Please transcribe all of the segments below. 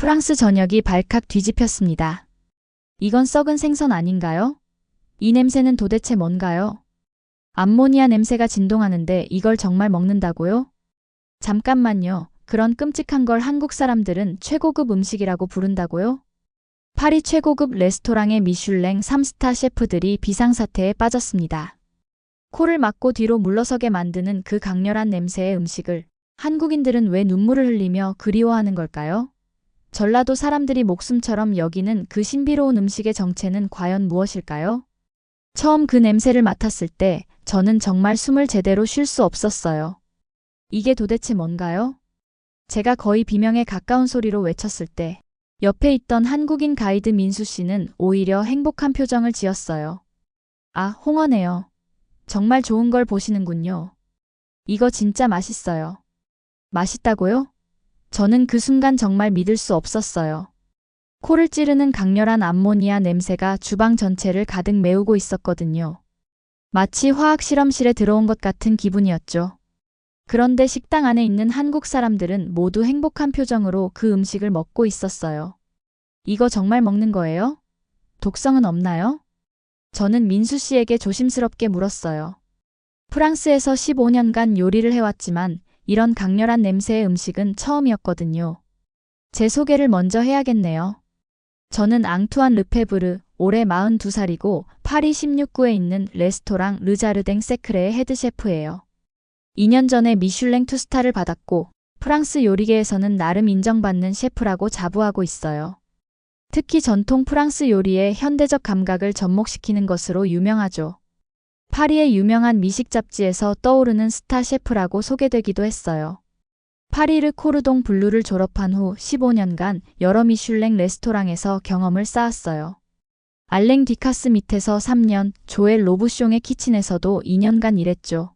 프랑스 전역이 발칵 뒤집혔습니다. 이건 썩은 생선 아닌가요? 이 냄새는 도대체 뭔가요? 암모니아 냄새가 진동하는데 이걸 정말 먹는다고요? 잠깐만요. 그런 끔찍한 걸 한국 사람들은 최고급 음식이라고 부른다고요? 파리 최고급 레스토랑의 미슐랭 3스타 셰프들이 비상사태에 빠졌습니다. 코를 막고 뒤로 물러서게 만드는 그 강렬한 냄새의 음식을 한국인들은 왜 눈물을 흘리며 그리워하는 걸까요? 전라도 사람들이 목숨처럼 여기는 그 신비로운 음식의 정체는 과연 무엇일까요? 처음 그 냄새를 맡았을 때 저는 정말 숨을 제대로 쉴 수 없었어요. 이게 도대체 뭔가요? 제가 거의 비명에 가까운 소리로 외쳤을 때 옆에 있던 한국인 가이드 민수 씨는 오히려 행복한 표정을 지었어요. 아, 홍어네요. 정말 좋은 걸 보시는군요. 이거 진짜 맛있어요. 맛있다고요? 저는 그 순간 정말 믿을 수 없었어요. 코를 찌르는 강렬한 암모니아 냄새가 주방 전체를 가득 메우고 있었거든요. 마치 화학 실험실에 들어온 것 같은 기분이었죠. 그런데 식당 안에 있는 한국 사람들은 모두 행복한 표정으로 그 음식을 먹고 있었어요. 이거 정말 먹는 거예요? 독성은 없나요? 저는 민수 씨에게 조심스럽게 물었어요. 프랑스에서 15년간 요리를 해왔지만 이런 강렬한 냄새의 음식은 처음이었거든요. 제 소개를 먼저 해야겠네요. 저는 앙투안 르페브르, 올해 42살이고 파리 16구에 있는 레스토랑 르자르댕 세크레의 헤드셰프예요. 2년 전에 미슐랭 투스타를 받았고 프랑스 요리계에서는 나름 인정받는 셰프라고 자부하고 있어요. 특히 전통 프랑스 요리의 현대적 감각을 접목시키는 것으로 유명하죠. 파리의 유명한 미식 잡지에서 떠오르는 스타 셰프라고 소개되기도 했어요. 파리르 코르동 블루를 졸업한 후 15년간 여러 미슐랭 레스토랑에서 경험을 쌓았어요. 알랭 디카스 밑에서 3년, 조엘 로브숑의 키친에서도 2년간 일했죠.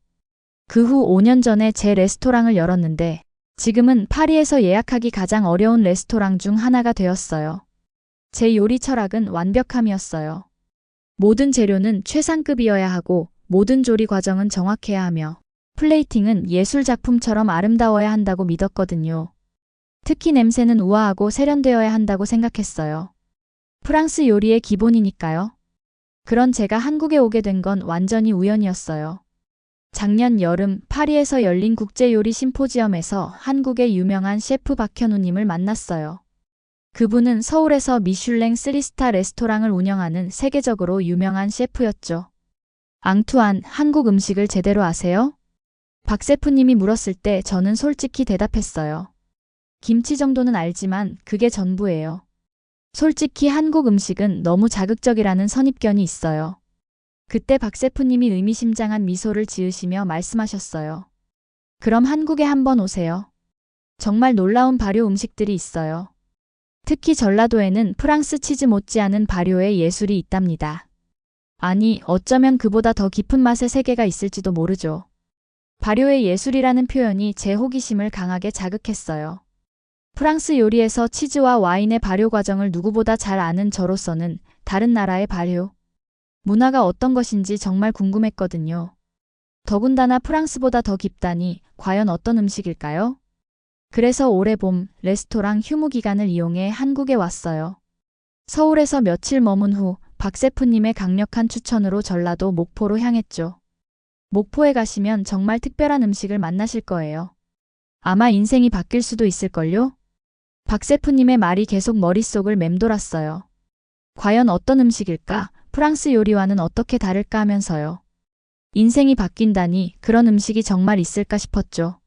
그 후 5년 전에 제 레스토랑을 열었는데 지금은 파리에서 예약하기 가장 어려운 레스토랑 중 하나가 되었어요. 제 요리 철학은 완벽함이었어요. 모든 재료는 최상급이어야 하고 모든 조리 과정은 정확해야 하며 플레이팅은 예술 작품처럼 아름다워야 한다고 믿었거든요. 특히 냄새는 우아하고 세련되어야 한다고 생각했어요. 프랑스 요리의 기본이니까요. 그런 제가 한국에 오게 된 건 완전히 우연이었어요. 작년 여름 파리에서 열린 국제요리 심포지엄에서 한국의 유명한 셰프 박현우님을 만났어요. 그분은 서울에서 미슐랭 3스타 레스토랑을 운영하는 세계적으로 유명한 셰프였죠. 앙투안, 한국 음식을 제대로 아세요? 박 셰프님이 물었을 때 저는 솔직히 대답했어요. 김치 정도는 알지만 그게 전부예요. 솔직히 한국 음식은 너무 자극적이라는 선입견이 있어요. 그때 박 셰프님이 의미심장한 미소를 지으시며 말씀하셨어요. 그럼 한국에 한번 오세요. 정말 놀라운 발효 음식들이 있어요. 특히 전라도에는 프랑스 치즈 못지않은 발효의 예술이 있답니다. 아니, 어쩌면 그보다 더 깊은 맛의 세계가 있을지도 모르죠. 발효의 예술이라는 표현이 제 호기심을 강하게 자극했어요. 프랑스 요리에서 치즈와 와인의 발효 과정을 누구보다 잘 아는 저로서는 다른 나라의 발효, 문화가 어떤 것인지 정말 궁금했거든요. 더군다나 프랑스보다 더 깊다니 과연 어떤 음식일까요? 그래서 올해 봄 레스토랑 휴무 기간을 이용해 한국에 왔어요. 서울에서 며칠 머문 후 박세프님의 강력한 추천으로 전라도 목포로 향했죠. 목포에 가시면 정말 특별한 음식을 만나실 거예요. 아마 인생이 바뀔 수도 있을걸요? 박세프님의 말이 계속 머릿속을 맴돌았어요. 과연 어떤 음식일까? 프랑스 요리와는 어떻게 다를까 하면서요. 인생이 바뀐다니 그런 음식이 정말 있을까 싶었죠.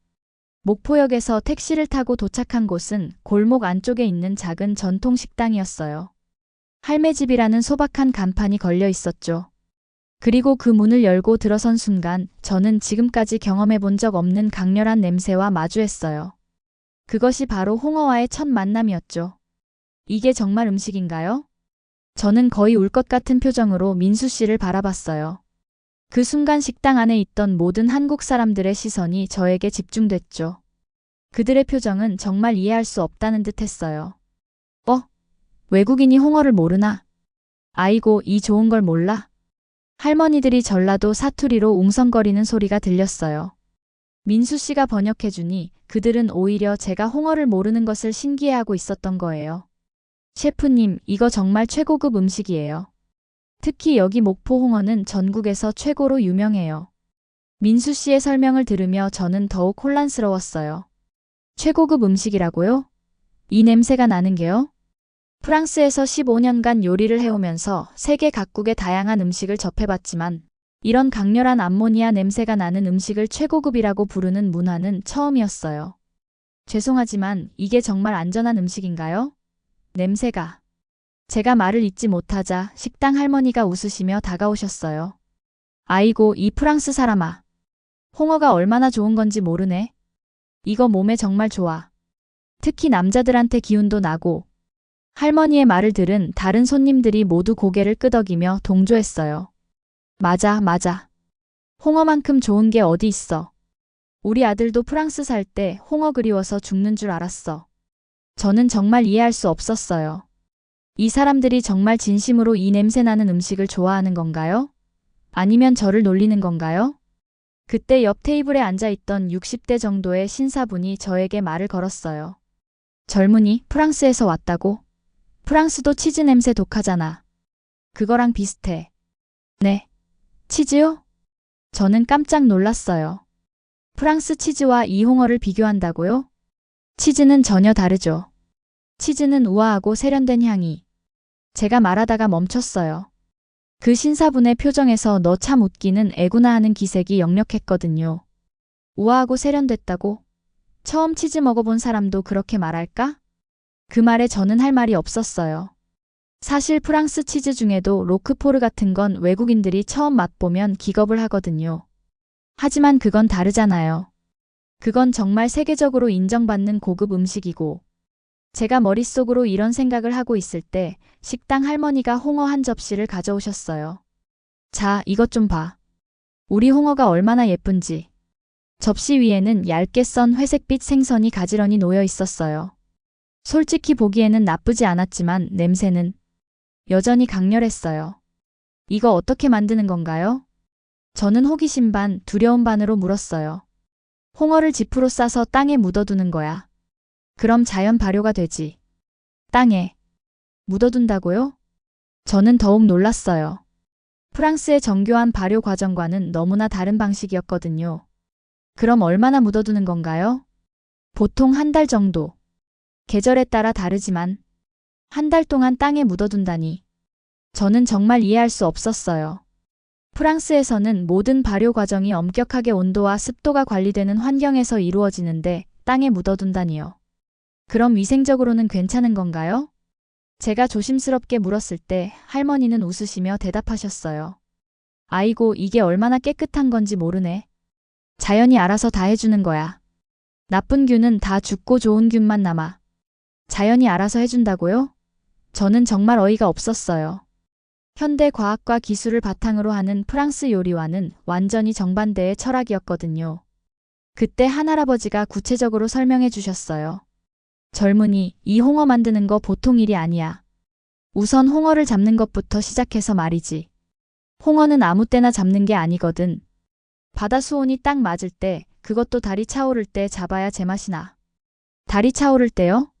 목포역에서 택시를 타고 도착한 곳은 골목 안쪽에 있는 작은 전통 식당이었어요. 할매집이라는 소박한 간판이 걸려 있었죠. 그리고 그 문을 열고 들어선 순간 저는 지금까지 경험해 본 적 없는 강렬한 냄새와 마주했어요. 그것이 바로 홍어와의 첫 만남이었죠. 이게 정말 음식인가요? 저는 거의 울 것 같은 표정으로 민수 씨를 바라봤어요. 그 순간 식당 안에 있던 모든 한국 사람들의 시선이 저에게 집중됐죠. 그들의 표정은 정말 이해할 수 없다는 듯 했어요. 어? 외국인이 홍어를 모르나? 아이고, 이 좋은 걸 몰라? 할머니들이 전라도 사투리로 웅성거리는 소리가 들렸어요. 민수 씨가 번역해주니 그들은 오히려 제가 홍어를 모르는 것을 신기해하고 있었던 거예요. 셰프님, 이거 정말 최고급 음식이에요. 특히 여기 목포 홍어는 전국에서 최고로 유명해요. 민수 씨의 설명을 들으며 저는 더욱 혼란스러웠어요. 최고급 음식이라고요? 이 냄새가 나는 게요? 프랑스에서 15년간 요리를 해오면서 세계 각국의 다양한 음식을 접해봤지만 이런 강렬한 암모니아 냄새가 나는 음식을 최고급이라고 부르는 문화는 처음이었어요. 죄송하지만 이게 정말 안전한 음식인가요? 냄새가. 제가 말을 잇지 못하자 식당 할머니가 웃으시며 다가오셨어요. 아이고, 이 프랑스 사람아. 홍어가 얼마나 좋은 건지 모르네. 이거 몸에 정말 좋아. 특히 남자들한테 기운도 나고. 할머니의 말을 들은 다른 손님들이 모두 고개를 끄덕이며 동조했어요. 맞아, 맞아. 홍어만큼 좋은 게 어디 있어. 우리 아들도 프랑스 살 때 홍어 그리워서 죽는 줄 알았어. 저는 정말 이해할 수 없었어요. 이 사람들이 정말 진심으로 이 냄새 나는 음식을 좋아하는 건가요? 아니면 저를 놀리는 건가요? 그때 옆 테이블에 앉아 있던 60대 정도의 신사분이 저에게 말을 걸었어요. 젊은이, 프랑스에서 왔다고? 프랑스도 치즈 냄새 독하잖아. 그거랑 비슷해. 네. 치즈요? 저는 깜짝 놀랐어요. 프랑스 치즈와 이 홍어를 비교한다고요? 치즈는 전혀 다르죠. 치즈는 우아하고 세련된 향이. 제가 말하다가 멈췄어요. 그 신사분의 표정에서 너 참 웃기는 애구나 하는 기색이 역력했거든요. 우아하고 세련됐다고? 처음 치즈 먹어본 사람도 그렇게 말할까? 그 말에 저는 할 말이 없었어요. 사실 프랑스 치즈 중에도 로크포르 같은 건 외국인들이 처음 맛보면 기겁을 하거든요. 하지만 그건 다르잖아요. 그건 정말 세계적으로 인정받는 고급 음식이고, 제가 머릿속으로 이런 생각을 하고 있을 때 식당 할머니가 홍어 한 접시를 가져오셨어요. 자, 이것 좀 봐. 우리 홍어가 얼마나 예쁜지. 접시 위에는 얇게 썬 회색빛 생선이 가지런히 놓여 있었어요. 솔직히 보기에는 나쁘지 않았지만 냄새는 여전히 강렬했어요. 이거 어떻게 만드는 건가요? 저는 호기심 반, 두려움 반으로 물었어요. 홍어를 지프로 싸서 땅에 묻어두는 거야. 그럼 자연 발효가 되지. 땅에 묻어둔다고요? 저는 더욱 놀랐어요. 프랑스의 정교한 발효 과정과는 너무나 다른 방식이었거든요. 그럼 얼마나 묻어두는 건가요? 보통 한 달 정도. 계절에 따라 다르지만 한 달 동안 땅에 묻어둔다니. 저는 정말 이해할 수 없었어요. 프랑스에서는 모든 발효 과정이 엄격하게 온도와 습도가 관리되는 환경에서 이루어지는데 땅에 묻어둔다니요. 그럼 위생적으로는 괜찮은 건가요? 제가 조심스럽게 물었을 때 할머니는 웃으시며 대답하셨어요. 아이고, 이게 얼마나 깨끗한 건지 모르네. 자연이 알아서 다 해주는 거야. 나쁜 균은 다 죽고 좋은 균만 남아. 자연이 알아서 해준다고요? 저는 정말 어이가 없었어요. 현대 과학과 기술을 바탕으로 하는 프랑스 요리와는 완전히 정반대의 철학이었거든요. 그때 한 할아버지가 구체적으로 설명해 주셨어요. 젊은이, 이 홍어 만드는 거 보통 일이 아니야. 우선 홍어를 잡는 것부터 시작해서 말이지. 홍어는 아무 때나 잡는 게 아니거든. 바다 수온이 딱 맞을 때, 그것도 달이 차오를 때 잡아야 제맛이 나. 달이 차오를 때요?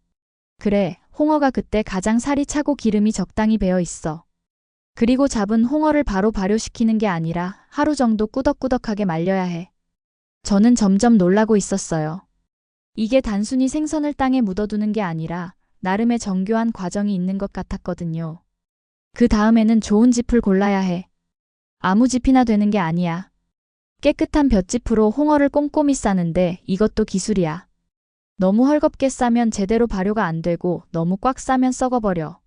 그래, 홍어가 그때 가장 살이 차고 기름이 적당히 배어 있어. 그리고 잡은 홍어를 바로 발효시키는 게 아니라 하루 정도 꾸덕꾸덕하게 말려야 해. 저는 점점 놀라고 있었어요. 이게 단순히 생선을 땅에 묻어두는 게 아니라 나름의 정교한 과정이 있는 것 같았거든요. 그 다음에는 좋은 짚을 골라야 해. 아무 짚이나 되는 게 아니야. 깨끗한 볏짚으로 홍어를 꼼꼼히 싸는데 이것도 기술이야. 너무 헐겁게 싸면 제대로 발효가 안 되고 너무 꽉 싸면 썩어버려.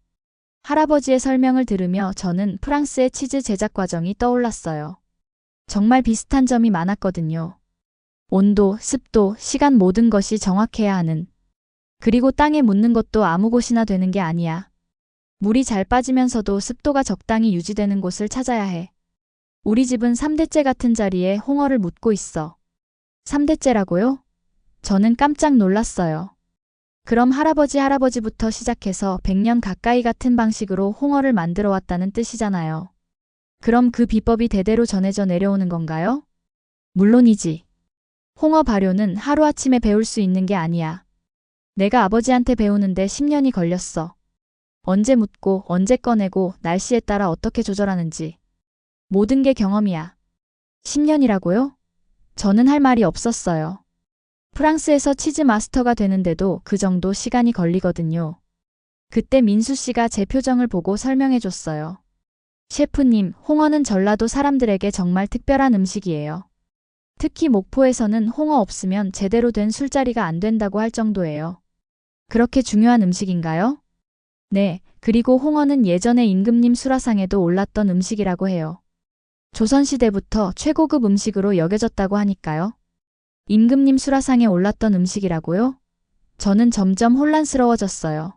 할아버지의 설명을 들으며 저는 프랑스의 치즈 제작 과정이 떠올랐어요. 정말 비슷한 점이 많았거든요. 온도, 습도, 시간 모든 것이 정확해야 하는. 그리고 땅에 묻는 것도 아무 곳이나 되는 게 아니야. 물이 잘 빠지면서도 습도가 적당히 유지되는 곳을 찾아야 해. 우리 집은 3대째 같은 자리에 홍어를 묻고 있어. 3대째라고요? 저는 깜짝 놀랐어요. 그럼 할아버지 할아버지부터 시작해서 100년 가까이 같은 방식으로 홍어를 만들어 왔다는 뜻이잖아요. 그럼 그 비법이 대대로 전해져 내려오는 건가요? 물론이지. 홍어 발효는 하루아침에 배울 수 있는 게 아니야. 내가 아버지한테 배우는데 10년이 걸렸어. 언제 묻고 언제 꺼내고 날씨에 따라 어떻게 조절하는지. 모든 게 경험이야. 10년이라고요? 저는 할 말이 없었어요. 프랑스에서 치즈 마스터가 되는데도 그 정도 시간이 걸리거든요. 그때 민수 씨가 제 표정을 보고 설명해 줬어요. 셰프님, 홍어는 전라도 사람들에게 정말 특별한 음식이에요. 특히 목포에서는 홍어 없으면 제대로 된 술자리가 안 된다고 할 정도예요. 그렇게 중요한 음식인가요? 네, 그리고 홍어는 예전에 임금님 수라상에도 올랐던 음식이라고 해요. 조선시대부터 최고급 음식으로 여겨졌다고 하니까요. 임금님 수라상에 올랐던 음식이라고요? 저는 점점 혼란스러워졌어요.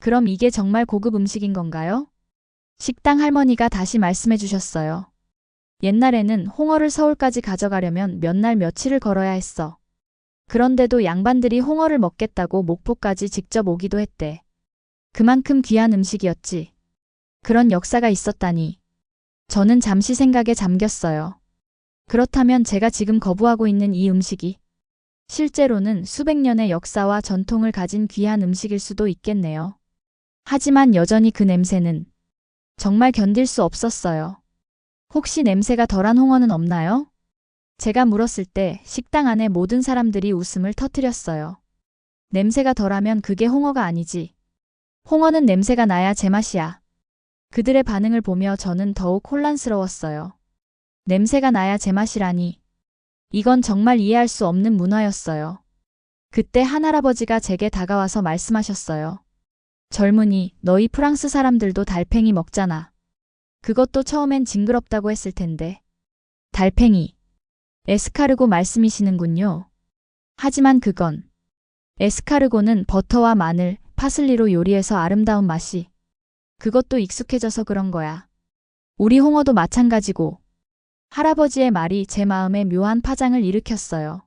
그럼 이게 정말 고급 음식인 건가요? 식당 할머니가 다시 말씀해 주셨어요. 옛날에는 홍어를 서울까지 가져가려면 몇 날 며칠을 걸어야 했어. 그런데도 양반들이 홍어를 먹겠다고 목포까지 직접 오기도 했대. 그만큼 귀한 음식이었지. 그런 역사가 있었다니. 저는 잠시 생각에 잠겼어요. 그렇다면 제가 지금 거부하고 있는 이 음식이 실제로는 수백 년의 역사와 전통을 가진 귀한 음식일 수도 있겠네요. 하지만 여전히 그 냄새는 정말 견딜 수 없었어요. 혹시 냄새가 덜한 홍어는 없나요? 제가 물었을 때 식당 안에 모든 사람들이 웃음을 터뜨렸어요. 냄새가 덜하면 그게 홍어가 아니지. 홍어는 냄새가 나야 제맛이야. 그들의 반응을 보며 저는 더욱 혼란스러웠어요. 냄새가 나야 제맛이라니. 이건 정말 이해할 수 없는 문화였어요. 그때 한 할아버지가 제게 다가와서 말씀하셨어요. 젊은이, 너희 프랑스 사람들도 달팽이 먹잖아. 그것도 처음엔 징그럽다고 했을 텐데. 달팽이. 에스카르고 말씀이시는군요. 하지만 그건 에스카르고는 버터와 마늘, 파슬리로 요리해서 아름다운 맛이 그것도 익숙해져서 그런 거야. 우리 홍어도 마찬가지고 할아버지의 말이 제 마음에 묘한 파장을 일으켰어요.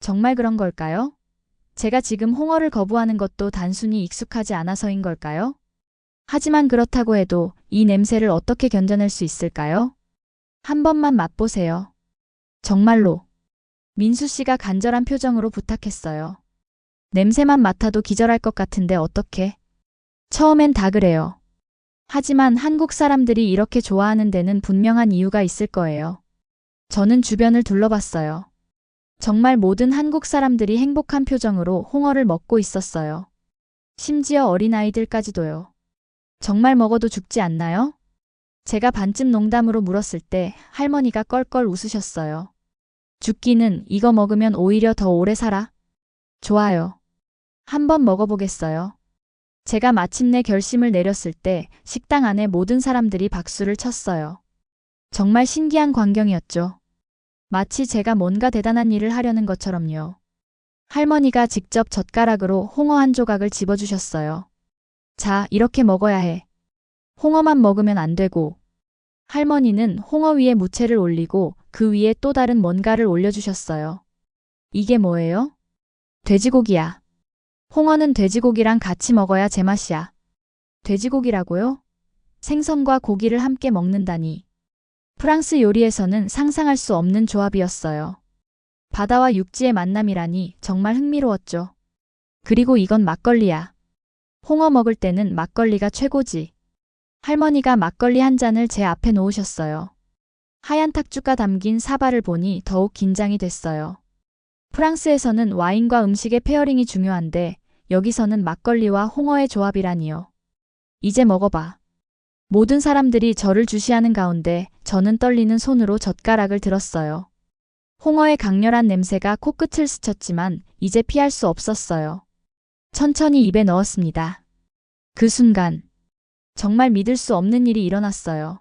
정말 그런 걸까요? 제가 지금 홍어를 거부하는 것도 단순히 익숙하지 않아서인 걸까요? 하지만 그렇다고 해도 이 냄새를 어떻게 견뎌낼 수 있을까요? 한 번만 맛보세요. 정말로. 민수 씨가 간절한 표정으로 부탁했어요. 냄새만 맡아도 기절할 것 같은데 어떻게? 처음엔 다 그래요. 하지만 한국 사람들이 이렇게 좋아하는 데는 분명한 이유가 있을 거예요. 저는 주변을 둘러봤어요. 정말 모든 한국 사람들이 행복한 표정으로 홍어를 먹고 있었어요. 심지어 어린아이들까지도요. 정말 먹어도 죽지 않나요? 제가 반쯤 농담으로 물었을 때 할머니가 껄껄 웃으셨어요. 죽기는 이거 먹으면 오히려 더 오래 살아? 좋아요. 한번 먹어보겠어요. 제가 마침내 결심을 내렸을 때 식당 안에 모든 사람들이 박수를 쳤어요. 정말 신기한 광경이었죠. 마치 제가 뭔가 대단한 일을 하려는 것처럼요. 할머니가 직접 젓가락으로 홍어 한 조각을 집어주셨어요. 자, 이렇게 먹어야 해. 홍어만 먹으면 안 되고. 할머니는 홍어 위에 무채를 올리고 그 위에 또 다른 뭔가를 올려주셨어요. 이게 뭐예요? 돼지고기야. 홍어는 돼지고기랑 같이 먹어야 제맛이야. 돼지고기라고요? 생선과 고기를 함께 먹는다니. 프랑스 요리에서는 상상할 수 없는 조합이었어요. 바다와 육지의 만남이라니 정말 흥미로웠죠. 그리고 이건 막걸리야. 홍어 먹을 때는 막걸리가 최고지. 할머니가 막걸리 한 잔을 제 앞에 놓으셨어요. 하얀 탁주가 담긴 사발을 보니 더욱 긴장이 됐어요. 프랑스에서는 와인과 음식의 페어링이 중요한데 여기서는 막걸리와 홍어의 조합이라니요. 이제 먹어봐. 모든 사람들이 저를 주시하는 가운데 저는 떨리는 손으로 젓가락을 들었어요. 홍어의 강렬한 냄새가 코끝을 스쳤지만 이제 피할 수 없었어요. 천천히 입에 넣었습니다. 그 순간 정말 믿을 수 없는 일이 일어났어요.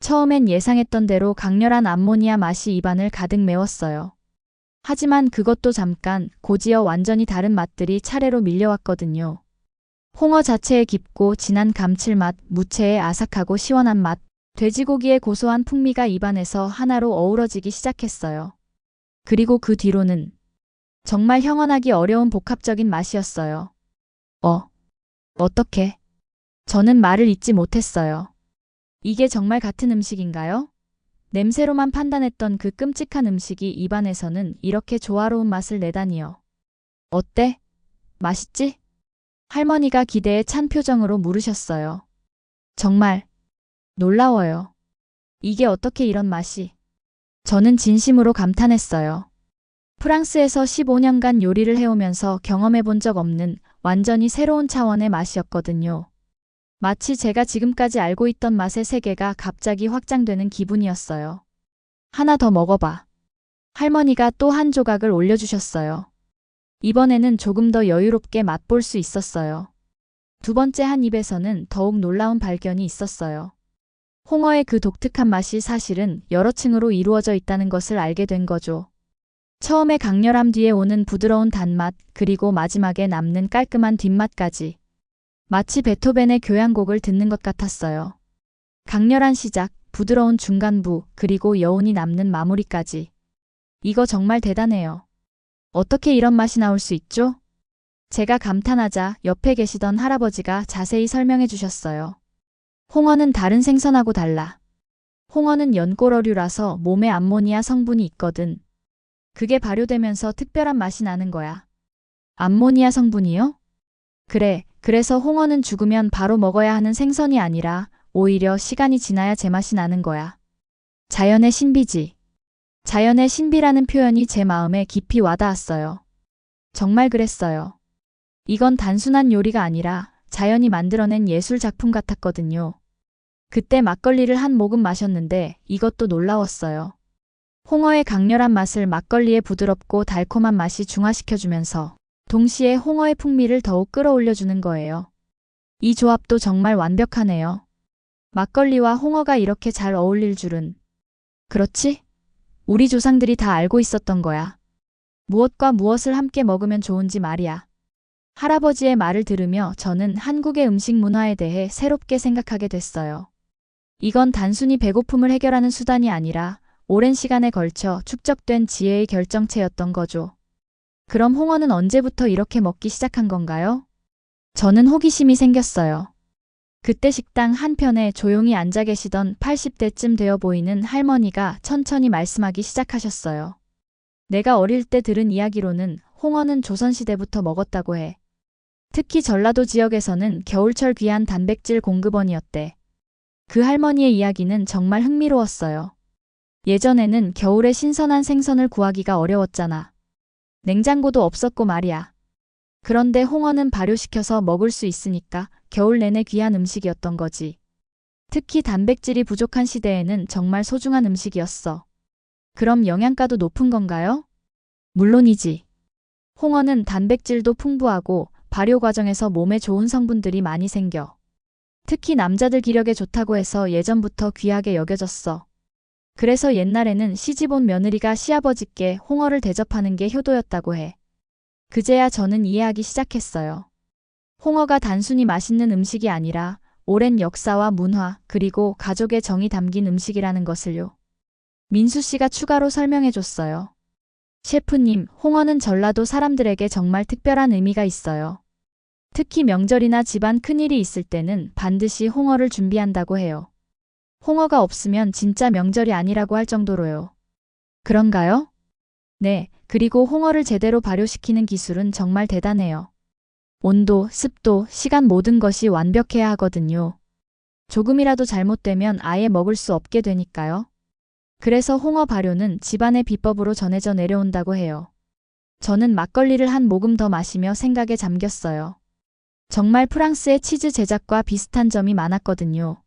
처음엔 예상했던 대로 강렬한 암모니아 맛이 입안을 가득 메웠어요. 하지만 그것도 잠깐 고지어 완전히 다른 맛들이 차례로 밀려왔거든요. 홍어 자체의 깊고 진한 감칠맛, 무채의 아삭하고 시원한 맛, 돼지고기의 고소한 풍미가 입안에서 하나로 어우러지기 시작했어요. 그리고 그 뒤로는 정말 형언하기 어려운 복합적인 맛이었어요. 어, 어떻게? 저는 말을 잇지 못했어요. 이게 정말 같은 음식인가요? 냄새로만 판단했던 그 끔찍한 음식이 입안에서는 이렇게 조화로운 맛을 내다니요. 어때? 맛있지? 할머니가 기대에 찬 표정으로 물으셨어요. 정말 놀라워요. 이게 어떻게 이런 맛이? 저는 진심으로 감탄했어요. 프랑스에서 15년간 요리를 해오면서 경험해 본 적 없는 완전히 새로운 차원의 맛이었거든요. 마치 제가 지금까지 알고 있던 맛의 세계가 갑자기 확장되는 기분이었어요. 하나 더 먹어봐. 할머니가 또 한 조각을 올려주셨어요. 이번에는 조금 더 여유롭게 맛볼 수 있었어요. 두 번째 한 입에서는 더욱 놀라운 발견이 있었어요. 홍어의 그 독특한 맛이 사실은 여러 층으로 이루어져 있다는 것을 알게 된 거죠. 처음에 강렬함 뒤에 오는 부드러운 단맛, 그리고 마지막에 남는 깔끔한 뒷맛까지. 마치 베토벤의 교향곡을 듣는 것 같았어요. 강렬한 시작, 부드러운 중간부, 그리고 여운이 남는 마무리까지. 이거 정말 대단해요. 어떻게 이런 맛이 나올 수 있죠? 제가 감탄하자 옆에 계시던 할아버지가 자세히 설명해 주셨어요. 홍어는 다른 생선하고 달라. 홍어는 연골어류라서 몸에 암모니아 성분이 있거든. 그게 발효되면서 특별한 맛이 나는 거야. 암모니아 성분이요? 그래, 그래서 홍어는 죽으면 바로 먹어야 하는 생선이 아니라 오히려 시간이 지나야 제맛이 나는 거야. 자연의 신비지. 자연의 신비라는 표현이 제 마음에 깊이 와닿았어요. 정말 그랬어요. 이건 단순한 요리가 아니라 자연이 만들어낸 예술 작품 같았거든요. 그때 막걸리를 한 모금 마셨는데 이것도 놀라웠어요. 홍어의 강렬한 맛을 막걸리의 부드럽고 달콤한 맛이 중화시켜주면서 동시에 홍어의 풍미를 더욱 끌어올려주는 거예요. 이 조합도 정말 완벽하네요. 막걸리와 홍어가 이렇게 잘 어울릴 줄은. 그렇지? 우리 조상들이 다 알고 있었던 거야. 무엇과 무엇을 함께 먹으면 좋은지 말이야. 할아버지의 말을 들으며 저는 한국의 음식 문화에 대해 새롭게 생각하게 됐어요. 이건 단순히 배고픔을 해결하는 수단이 아니라 오랜 시간에 걸쳐 축적된 지혜의 결정체였던 거죠. 그럼 홍어는 언제부터 이렇게 먹기 시작한 건가요? 저는 호기심이 생겼어요. 그때 식당 한편에 조용히 앉아 계시던 80대쯤 되어 보이는 할머니가 천천히 말씀하기 시작하셨어요. 내가 어릴 때 들은 이야기로는 홍어는 조선시대부터 먹었다고 해. 특히 전라도 지역에서는 겨울철 귀한 단백질 공급원이었대. 그 할머니의 이야기는 정말 흥미로웠어요. 예전에는 겨울에 신선한 생선을 구하기가 어려웠잖아. 냉장고도 없었고 말이야. 그런데 홍어는 발효시켜서 먹을 수 있으니까 겨울 내내 귀한 음식이었던 거지. 특히 단백질이 부족한 시대에는 정말 소중한 음식이었어. 그럼 영양가도 높은 건가요? 물론이지. 홍어는 단백질도 풍부하고 발효 과정에서 몸에 좋은 성분들이 많이 생겨. 특히 남자들 기력에 좋다고 해서 예전부터 귀하게 여겨졌어. 그래서 옛날에는 시집온 며느리가 시아버지께 홍어를 대접하는 게 효도였다고 해. 그제야 저는 이해하기 시작했어요. 홍어가 단순히 맛있는 음식이 아니라 오랜 역사와 문화 그리고 가족의 정이 담긴 음식이라는 것을요. 민수 씨가 추가로 설명해 줬어요. 셰프님, 홍어는 전라도 사람들에게 정말 특별한 의미가 있어요. 특히 명절이나 집안 큰일이 있을 때는 반드시 홍어를 준비한다고 해요. 홍어가 없으면 진짜 명절이 아니라고 할 정도로요. 그런가요? 네, 그리고 홍어를 제대로 발효시키는 기술은 정말 대단해요. 온도, 습도, 시간 모든 것이 완벽해야 하거든요. 조금이라도 잘못되면 아예 먹을 수 없게 되니까요. 그래서 홍어 발효는 집안의 비법으로 전해져 내려온다고 해요. 저는 막걸리를 한 모금 더 마시며 생각에 잠겼어요. 정말 프랑스의 치즈 제작과 비슷한 점이 많았거든요.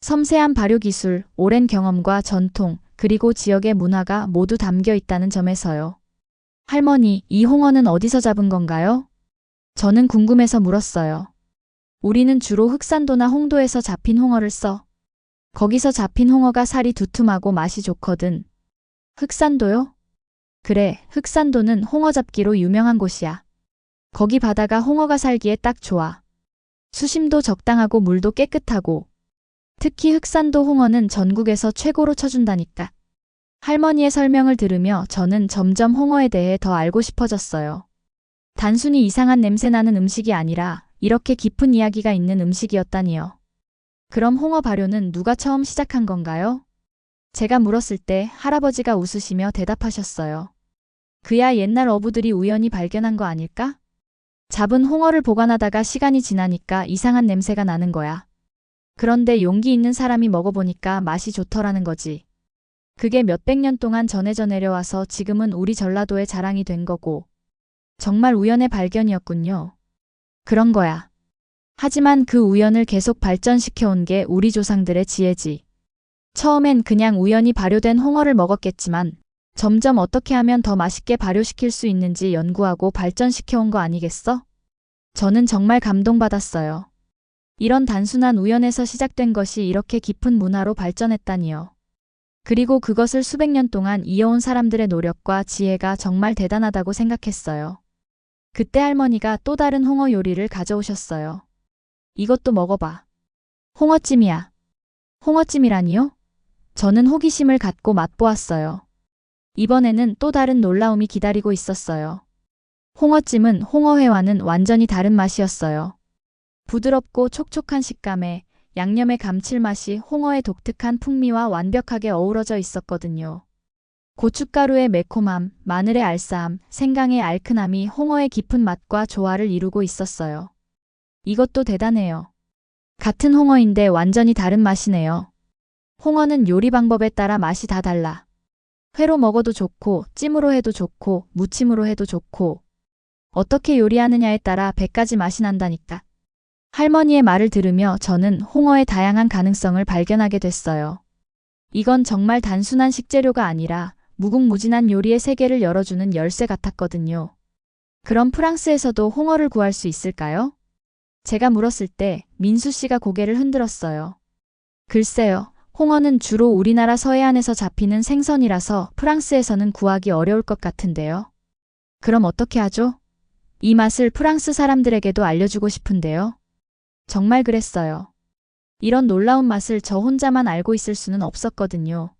섬세한 발효 기술, 오랜 경험과 전통, 그리고 지역의 문화가 모두 담겨 있다는 점에서요. 할머니, 이 홍어는 어디서 잡은 건가요? 저는 궁금해서 물었어요. 우리는 주로 흑산도나 홍도에서 잡힌 홍어를 써. 거기서 잡힌 홍어가 살이 두툼하고 맛이 좋거든. 흑산도요? 그래, 흑산도는 홍어 잡기로 유명한 곳이야. 거기 바다가 홍어가 살기에 딱 좋아. 수심도 적당하고 물도 깨끗하고. 특히 흑산도 홍어는 전국에서 최고로 쳐준다니까. 할머니의 설명을 들으며 저는 점점 홍어에 대해 더 알고 싶어졌어요. 단순히 이상한 냄새 나는 음식이 아니라 이렇게 깊은 이야기가 있는 음식이었다니요. 그럼 홍어 발효는 누가 처음 시작한 건가요? 제가 물었을 때 할아버지가 웃으시며 대답하셨어요. 그야 옛날 어부들이 우연히 발견한 거 아닐까? 잡은 홍어를 보관하다가 시간이 지나니까 이상한 냄새가 나는 거야. 그런데 용기 있는 사람이 먹어보니까 맛이 좋더라는 거지. 그게 몇백 년 동안 전해져 내려와서 지금은 우리 전라도의 자랑이 된 거고. 정말 우연의 발견이었군요. 그런 거야. 하지만 그 우연을 계속 발전시켜 온 게 우리 조상들의 지혜지. 처음엔 그냥 우연히 발효된 홍어를 먹었겠지만 점점 어떻게 하면 더 맛있게 발효시킬 수 있는지 연구하고 발전시켜 온 거 아니겠어? 저는 정말 감동받았어요. 이런 단순한 우연에서 시작된 것이 이렇게 깊은 문화로 발전했다니요. 그리고 그것을 수백 년 동안 이어온 사람들의 노력과 지혜가 정말 대단하다고 생각했어요. 그때 할머니가 또 다른 홍어 요리를 가져오셨어요. 이것도 먹어봐. 홍어찜이야. 홍어찜이라니요? 저는 호기심을 갖고 맛보았어요. 이번에는 또 다른 놀라움이 기다리고 있었어요. 홍어찜은 홍어회와는 완전히 다른 맛이었어요. 부드럽고 촉촉한 식감에 양념의 감칠맛이 홍어의 독특한 풍미와 완벽하게 어우러져 있었거든요. 고춧가루의 매콤함, 마늘의 알싸함, 생강의 알큰함이 홍어의 깊은 맛과 조화를 이루고 있었어요. 이것도 대단해요. 같은 홍어인데 완전히 다른 맛이네요. 홍어는 요리 방법에 따라 맛이 다 달라. 회로 먹어도 좋고, 찜으로 해도 좋고, 무침으로 해도 좋고, 어떻게 요리하느냐에 따라 100가지 맛이 난다니까. 할머니의 말을 들으며 저는 홍어의 다양한 가능성을 발견하게 됐어요. 이건 정말 단순한 식재료가 아니라 무궁무진한 요리의 세계를 열어주는 열쇠 같았거든요. 그럼 프랑스에서도 홍어를 구할 수 있을까요? 제가 물었을 때 민수 씨가 고개를 흔들었어요. 글쎄요, 홍어는 주로 우리나라 서해안에서 잡히는 생선이라서 프랑스에서는 구하기 어려울 것 같은데요. 그럼 어떻게 하죠? 이 맛을 프랑스 사람들에게도 알려주고 싶은데요. 정말 그랬어요. 이런 놀라운 맛을 저 혼자만 알고 있을 수는 없었거든요.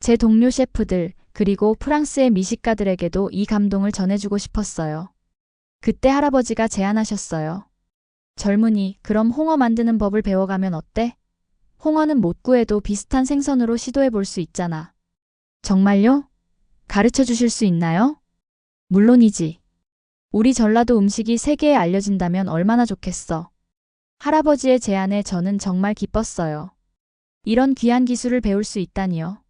제 동료 셰프들, 그리고 프랑스의 미식가들에게도 이 감동을 전해주고 싶었어요. 그때 할아버지가 제안하셨어요. 젊은이, 그럼 홍어 만드는 법을 배워가면 어때? 홍어는 못 구해도 비슷한 생선으로 시도해 볼 수 있잖아. 정말요? 가르쳐 주실 수 있나요? 물론이지. 우리 전라도 음식이 세계에 알려진다면 얼마나 좋겠어. 할아버지의 제안에 저는 정말 기뻤어요. 이런 귀한 기술을 배울 수 있다니요.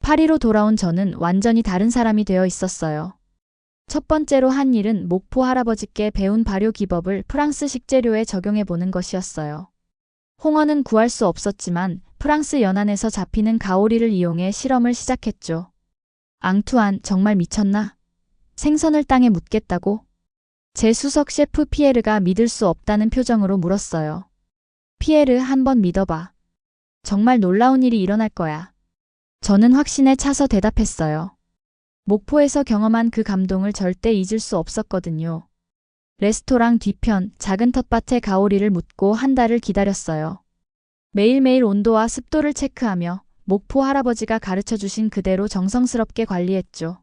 파리로 돌아온 저는 완전히 다른 사람이 되어 있었어요. 첫 번째로 한 일은 목포 할아버지께 배운 발효 기법을 프랑스 식재료에 적용해 보는 것이었어요. 홍어는 구할 수 없었지만 프랑스 연안에서 잡히는 가오리를 이용해 실험을 시작했죠. 앙투안 정말 미쳤나? 생선을 땅에 묻겠다고? 제 수석 셰프 피에르가 믿을 수 없다는 표정으로 물었어요. 피에르 한 번 믿어봐. 정말 놀라운 일이 일어날 거야. 저는 확신에 차서 대답했어요. 목포에서 경험한 그 감동을 절대 잊을 수 없었거든요. 레스토랑 뒤편 작은 텃밭에 가오리를 묻고 한 달을 기다렸어요. 매일매일 온도와 습도를 체크하며 목포 할아버지가 가르쳐 주신 그대로 정성스럽게 관리했죠.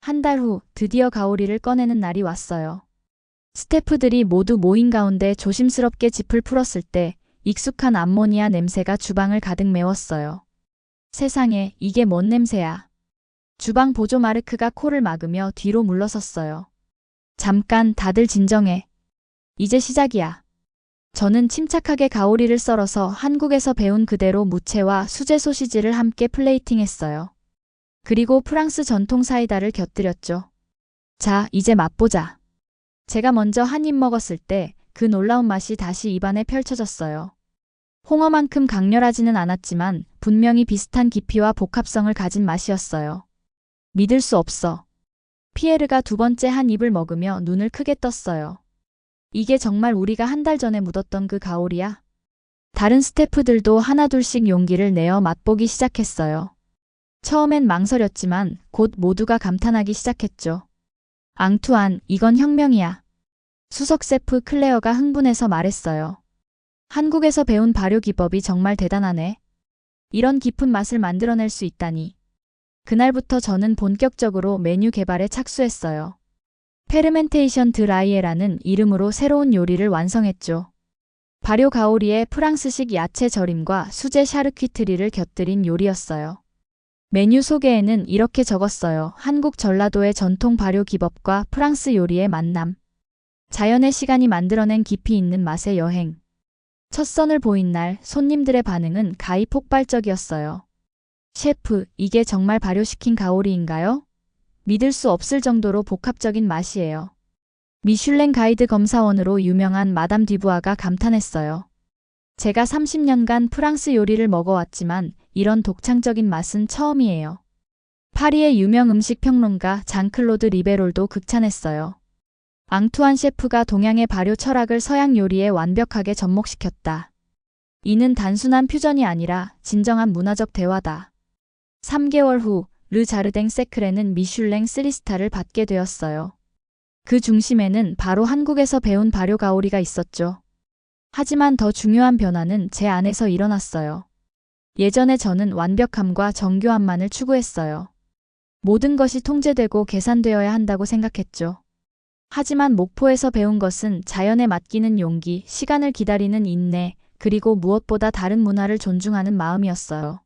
한 달 후 드디어 가오리를 꺼내는 날이 왔어요. 스태프들이 모두 모인 가운데 조심스럽게 짚을 풀었을 때 익숙한 암모니아 냄새가 주방을 가득 메웠어요. 세상에 이게 뭔 냄새야. 주방 보조 마르크가 코를 막으며 뒤로 물러섰어요. 잠깐 다들 진정해. 이제 시작이야. 저는 침착하게 가오리를 썰어서 한국에서 배운 그대로 무채와 수제 소시지를 함께 플레이팅했어요. 그리고 프랑스 전통 사이다를 곁들였죠. 자, 이제 맛보자. 제가 먼저 한 입 먹었을 때 그 놀라운 맛이 다시 입안에 펼쳐졌어요. 홍어만큼 강렬하지는 않았지만 분명히 비슷한 깊이와 복합성을 가진 맛이었어요. 믿을 수 없어. 피에르가 두 번째 한 입을 먹으며 눈을 크게 떴어요. 이게 정말 우리가 한 달 전에 묻었던 그 가오리야? 다른 스태프들도 하나둘씩 용기를 내어 맛보기 시작했어요. 처음엔 망설였지만 곧 모두가 감탄하기 시작했죠. 앙투안, 이건 혁명이야. 수석 셰프 클레어가 흥분해서 말했어요. 한국에서 배운 발효 기법이 정말 대단하네. 이런 깊은 맛을 만들어낼 수 있다니. 그날부터 저는 본격적으로 메뉴 개발에 착수했어요. 페르멘테이션 드라이에라는 이름으로 새로운 요리를 완성했죠. 발효 가오리에 프랑스식 야채 절임과 수제 샤르퀴트리를 곁들인 요리였어요. 메뉴 소개에는 이렇게 적었어요. 한국 전라도의 전통 발효 기법과 프랑스 요리의 만남. 자연의 시간이 만들어낸 깊이 있는 맛의 여행. 첫 선을 보인 날 손님들의 반응은 가히 폭발적이었어요. 셰프, 이게 정말 발효시킨 가오리인가요? 믿을 수 없을 정도로 복합적인 맛이에요. 미슐랭 가이드 검사원으로 유명한 마담 디부아가 감탄했어요. 제가 30년간 프랑스 요리를 먹어왔지만 이런 독창적인 맛은 처음이에요. 파리의 유명 음식 평론가 장클로드 리베롤도 극찬했어요. 앙투안 셰프가 동양의 발효 철학을 서양 요리에 완벽하게 접목시켰다. 이는 단순한 퓨전이 아니라 진정한 문화적 대화다. 3개월 후, 르 자르댕 세크레는 미슐랭 3스타를 받게 되었어요. 그 중심에는 바로 한국에서 배운 발효 가오리가 있었죠. 하지만 더 중요한 변화는 제 안에서 일어났어요. 예전에 저는 완벽함과 정교함만을 추구했어요. 모든 것이 통제되고 계산되어야 한다고 생각했죠. 하지만 목포에서 배운 것은 자연에 맡기는 용기, 시간을 기다리는 인내, 그리고 무엇보다 다른 문화를 존중하는 마음이었어요.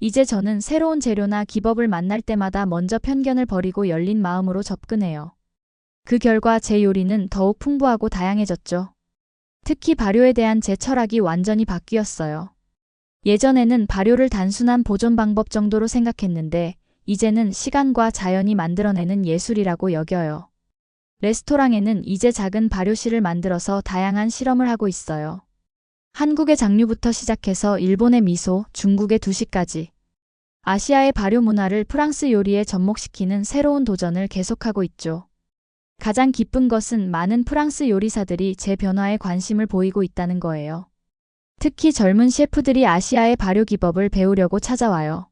이제 저는 새로운 재료나 기법을 만날 때마다 먼저 편견을 버리고 열린 마음으로 접근해요. 그 결과 제 요리는 더욱 풍부하고 다양해졌죠. 특히 발효에 대한 제 철학이 완전히 바뀌었어요. 예전에는 발효를 단순한 보존 방법 정도로 생각했는데, 이제는 시간과 자연이 만들어내는 예술이라고 여겨요. 레스토랑에는 이제 작은 발효실을 만들어서 다양한 실험을 하고 있어요. 한국의 장류부터 시작해서 일본의 미소, 중국의 두시까지. 아시아의 발효 문화를 프랑스 요리에 접목시키는 새로운 도전을 계속하고 있죠. 가장 기쁜 것은 많은 프랑스 요리사들이 제 변화에 관심을 보이고 있다는 거예요. 특히 젊은 셰프들이 아시아의 발효 기법을 배우려고 찾아와요.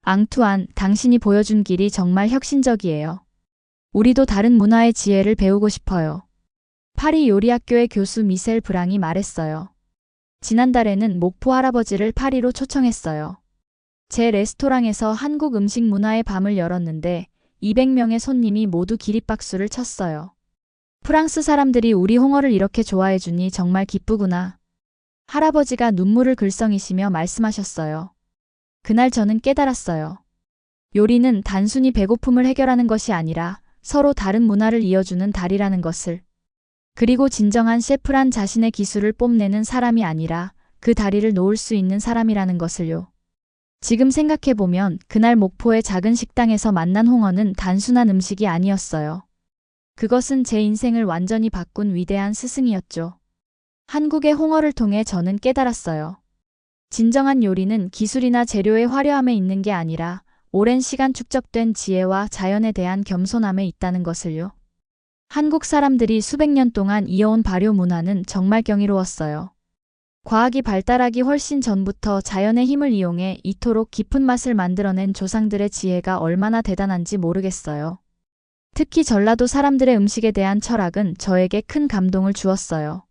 앙투안, 당신이 보여준 길이 정말 혁신적이에요. 우리도 다른 문화의 지혜를 배우고 싶어요. 파리 요리학교의 교수 미셀 브랑이 말했어요. 지난달에는 목포 할아버지를 파리로 초청했어요. 제 레스토랑에서 한국 음식 문화의 밤을 열었는데 200명의 손님이 모두 기립박수를 쳤어요. 프랑스 사람들이 우리 홍어를 이렇게 좋아해주니 정말 기쁘구나. 할아버지가 눈물을 글썽이시며 말씀하셨어요. 그날 저는 깨달았어요. 요리는 단순히 배고픔을 해결하는 것이 아니라 서로 다른 문화를 이어주는 달이라는 것을. 그리고 진정한 셰프란 자신의 기술을 뽐내는 사람이 아니라 그 다리를 놓을 수 있는 사람이라는 것을요. 지금 생각해보면 그날 목포의 작은 식당에서 만난 홍어는 단순한 음식이 아니었어요. 그것은 제 인생을 완전히 바꾼 위대한 스승이었죠. 한국의 홍어를 통해 저는 깨달았어요. 진정한 요리는 기술이나 재료의 화려함에 있는 게 아니라 오랜 시간 축적된 지혜와 자연에 대한 겸손함에 있다는 것을요. 한국 사람들이 수백 년 동안 이어온 발효 문화는 정말 경이로웠어요. 과학이 발달하기 훨씬 전부터 자연의 힘을 이용해 이토록 깊은 맛을 만들어낸 조상들의 지혜가 얼마나 대단한지 모르겠어요. 특히 전라도 사람들의 음식에 대한 철학은 저에게 큰 감동을 주었어요.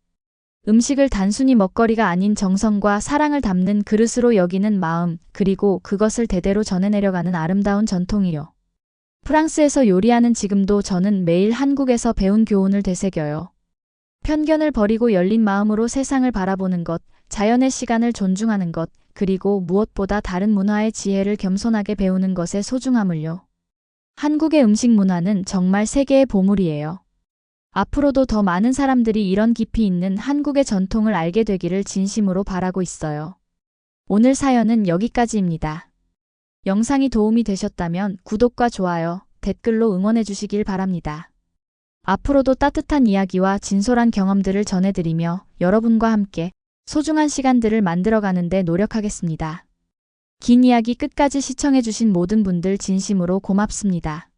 음식을 단순히 먹거리가 아닌 정성과 사랑을 담는 그릇으로 여기는 마음, 그리고 그것을 대대로 전해내려가는 아름다운 전통이요. 프랑스에서 요리하는 지금도 저는 매일 한국에서 배운 교훈을 되새겨요. 편견을 버리고 열린 마음으로 세상을 바라보는 것, 자연의 시간을 존중하는 것, 그리고 무엇보다 다른 문화의 지혜를 겸손하게 배우는 것의 소중함을요. 한국의 음식 문화는 정말 세계의 보물이에요. 앞으로도 더 많은 사람들이 이런 깊이 있는 한국의 전통을 알게 되기를 진심으로 바라고 있어요. 오늘 사연은 여기까지입니다. 영상이 도움이 되셨다면 구독과 좋아요, 댓글로 응원해 주시길 바랍니다. 앞으로도 따뜻한 이야기와 진솔한 경험들을 전해드리며 여러분과 함께 소중한 시간들을 만들어가는데 노력하겠습니다. 긴 이야기 끝까지 시청해주신 모든 분들 진심으로 고맙습니다.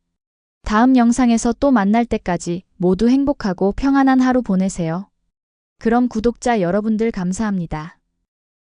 다음 영상에서 또 만날 때까지 모두 행복하고 평안한 하루 보내세요. 그럼 구독자 여러분들 감사합니다.